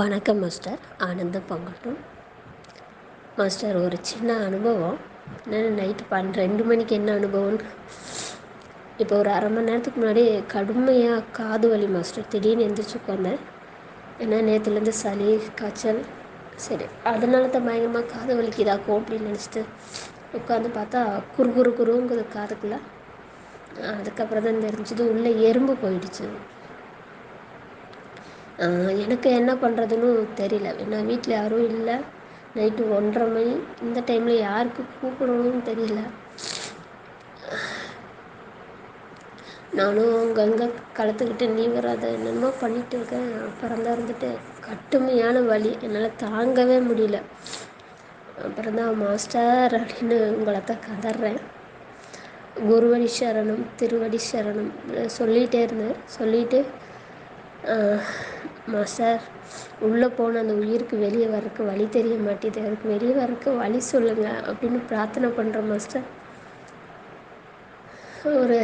வணக்கம் மாஸ்டர் ஆனந்த பங்கட்டும். மாஸ்டர் ஒரு சின்ன அனுபவம். என்னென்னா நைட்டு பன் ரெண்டு மணிக்கு என்ன அனுபவம்னு இப்போ ஒரு அரை மணி நேரத்துக்கு முன்னாடி கடுமையாக காது வலி மாஸ்டர் திடீர்னு எந்திரிச்சு உட்காந்தேன் ஏன்னா நேற்றுலேருந்து சளி காய்ச்சல். சரி அதனால தான் பயங்கரமாக காது வலிக்குதாக்கும் அப்படின்னு நினச்சிட்டு உட்காந்து பார்த்தா குறு குறு குருங்குது காதுக்குள்ளே. அதுக்கப்புறம் தான் தெரிஞ்சது உள்ளே எறும்பு போயிடுச்சு. எனக்கு என்ன பண்ணுறதுன்னு தெரியல. ஏன்னா வீட்டில் யாரும் இல்லை. நைட்டு ஒன்றரை மணி. இந்த டைமில் யாருக்கு கூப்பிடணும்னு தெரியல. நானும் அங்கங்கே கலத்துக்கிட்டு நீ வராத என்னென்னமோ பண்ணிகிட்டு இருக்கேன். அப்புறம் தான் இருந்துட்டு கட்டுமையான வழி என்னால் தாங்கவே முடியல. அப்புறம் தான் மாஸ்டர் அப்படின்னு உங்களை தான் கதறேன். குருவடி சரணம் திருவடி சரணம் சொல்லிகிட்டே இருந்தேன். சொல்லிட்டு சொல்லிவிட்டு மாஸ்டர் உள்ளே போன அந்த உயிருக்கு வெளியே வர்றதுக்கு வழி தெரிய மாட்டேது. அதுக்கு வெளியே வர்றதுக்கு வழி சொல்லுங்கள் அப்படின்னு பிரார்த்தனை பண்ணுறேன் மாஸ்டர் ஒரு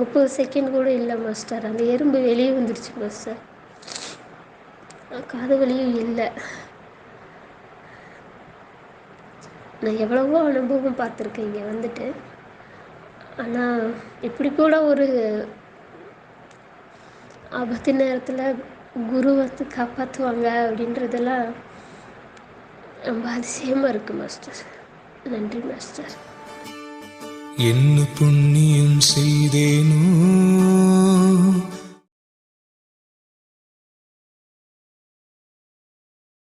முப்பது செகண்ட் கூட இல்லை மாஸ்டர் அந்த எறும்பு வெளியே வந்துடுச்சு மாஸ்டர் காது வலியும் இல்லை. நான் எவ்வளவோ அனுபவம் பார்த்துருக்கேன் இங்கே வந்துட்டு. ஆனால் இப்படி கூட ஒரு ஆபத்து நேரத்தில் குரு வந்து காப்பாற்றுவாங்க அப்படின்றதெல்லாம் ரொம்ப அதிசயமாக இருக்குது மாஸ்டர் நன்றி மாஸ்டர் என்ன புண்ணியம் செய்தேனோ